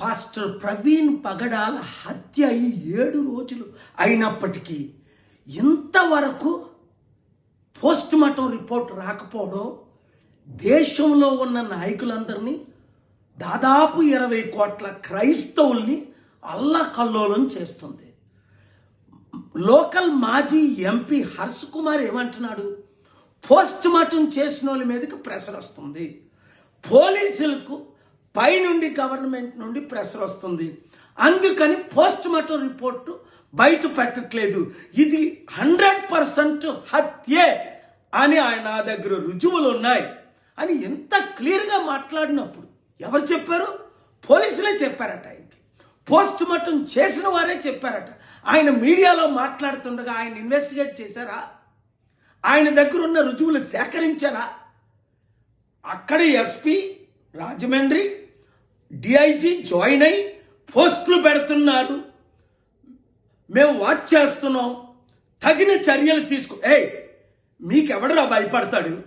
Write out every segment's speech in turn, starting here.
Pastor Praveen పగడాల హత్య అయి ఏడు రోజులు అయినప్పటికీ ఇంతవరకు పోస్ట్ మార్టం రిపోర్ట్ రాకపోవడం దేశంలో ఉన్న నాయకులందరినీ దాదాపు ఇరవై కోట్ల క్రైస్తవుల్ని అల్లకల్లోలం చేస్తుంది. లోకల్ మాజీ ఎంపీ హర్ష్ కుమార్ ఏమంటున్నాడు? పోస్ట్ మార్టం చేసిన వాళ్ళ మీదకి ప్రెషర్ వస్తుంది. పోలీసులకు పైనుండి గవర్నమెంట్ నుండి ప్రెషర్ వస్తుంది. అందుకని పోస్ట్ మార్టం రిపోర్టు బయట పెట్టట్లేదు. ఇది హండ్రెడ్ పర్సెంట్ హత్యే అని ఆయన నా దగ్గర రుజువులు ఉన్నాయి. అని ఎంత క్లియర్గా మాట్లాడినప్పుడు ఎవరు చెప్పారు? పోలీసులే చెప్పారట ఆయనకి. పోస్ట్ మార్టం చేసిన వారే చెప్పారట. ఆయన మీడియాలో మాట్లాడుతుండగా ఆయన ఇన్వెస్టిగేట్ చేశారా? ఆయన దగ్గర ఉన్న రుజువులు సేకరించారా? అక్కడ ఎస్పీ రాజమండ్రి డిఐజీ జాయిన్ అయి పోస్టులు పెడుతున్నారు. మేము వాచ్ చేస్తున్నాం. తగిన చర్యలు తీసుకు ఏ మీకెవడరా భయపడతాడు?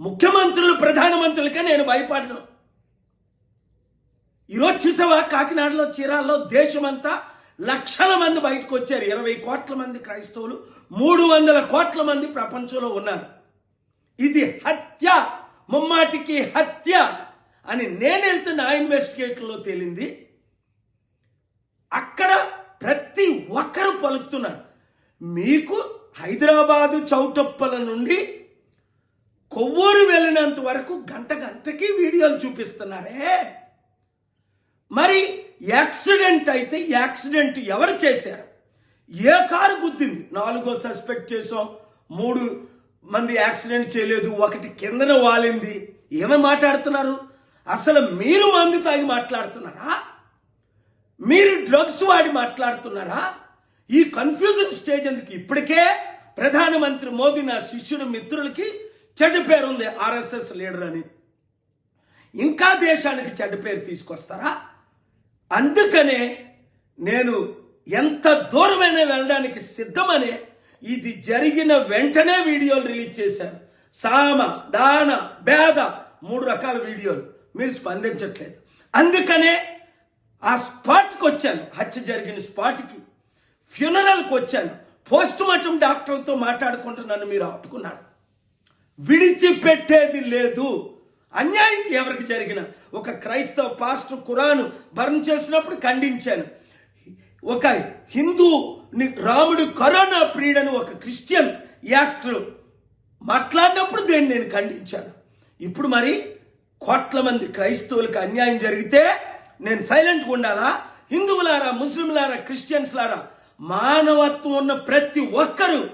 ముఖ్యమంత్రులు ప్రధానమంత్రులకే నేను భయపడను. ఈరోజు చూసావా? కాకినాడలో చీరాల్లో దేశమంతా లక్షల మంది బయటకు వచ్చారు. ఇరవై కోట్ల మంది క్రైస్తవులు మూడు వందల కోట్ల మంది ప్రపంచంలో ఉన్నారు. ఇది హత్య. ముమ్మాటికి హత్య. అని నేను వెళ్తున్న ఆ ఇన్వెస్టిగేషన్లో తేలింది. అక్కడ ప్రతి ఒక్కరు పలుకుతున్నారు. మీకు హైదరాబాదు చౌటప్పల నుండి కొవ్వూరు వెళ్ళినంత వరకు గంట గంటకి వీడియోలు చూపిస్తున్నారే. మరి యాక్సిడెంట్ అయితే యాక్సిడెంట్ ఎవరు చేశారు? ఏ కారు గుద్దింది? నాలుగో సస్పెక్ట్ చేసాం మూడు మంది యాక్సిడెంట్ చేయలేదు. ఒకటి కిందన వాలింది. ఏమని మాట్లాడుతున్నారు? అసలు మీరు మందు తాగి మాట్లాడుతున్నారా? మీరు డ్రగ్స్ వాడి మాట్లాడుతున్నారా? ఈ కన్ఫ్యూజన్ స్టేజ్ ఎందుకు? ఇప్పటికే ప్రధానమంత్రి మోదీ నా శిష్యుడు మిత్రులకి చెడ్డ పేరు ఉంది ఆర్ఎస్ఎస్ లీడర్ అని. ఇంకా దేశానికి చెడ్డ పేరు తీసుకొస్తారా? అందుకనే నేను ఎంత దూరమైనా వెళ్ళడానికి సిద్ధమనే ఇది జరిగిన వెంటనే వీడియోలు రిలీజ్ చేశాను. సామ దాన భేద మూడు రకాల వీడియోలు. మీరు స్పందించట్లేదు. అందుకనే ఆ స్పాట్కి వచ్చాను. హత్య జరిగిన స్పాట్కి ఫ్యూనరల్కి వచ్చాను. పోస్ట్ మార్టం డాక్టర్తో మాట్లాడుకుంటూ నన్ను మీరు ఆపుకున్నారు. విడిచిపెట్టేది లేదు. అన్యాయం ఎవరికి జరిగిన ఒక క్రైస్తవ పాస్టర్ కురాను బర్న్ చేసినప్పుడు ఖండించాను. ఒక హిందూ రాముడు కరోనా ప్రియుడని ఒక క్రిస్టియన్ యాక్టర్ మాట్లాడినప్పుడు దేన్ని నేను ఖండించాను? ఇప్పుడు మరి కోట్ల మంది క్రైస్తవులకు అన్యాయం జరిగితే నేను సైలెంట్గా ఉండాలా? హిందువులారా ముస్లింలారా క్రిస్టియన్స్లారా మానవత్వం ఉన్న ప్రతి ఒక్కరూ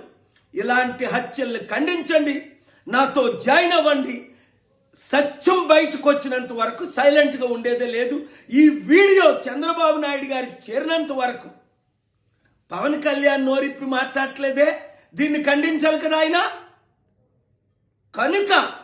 ఇలాంటి హత్యల్ని ఖండించండి నాతో జాయిన్ అవ్వండి. సత్యం బయటకు వచ్చినంత వరకు సైలెంట్గా ఉండేదే లేదు. ఈ వీడియో చంద్రబాబు నాయుడు గారికి చేరినంత వరకు పవన్ కళ్యాణ్ నోరిప్పి మాట్లాడట్లేదే? దీన్ని ఖండించాలి కదా ఆయన? కనుక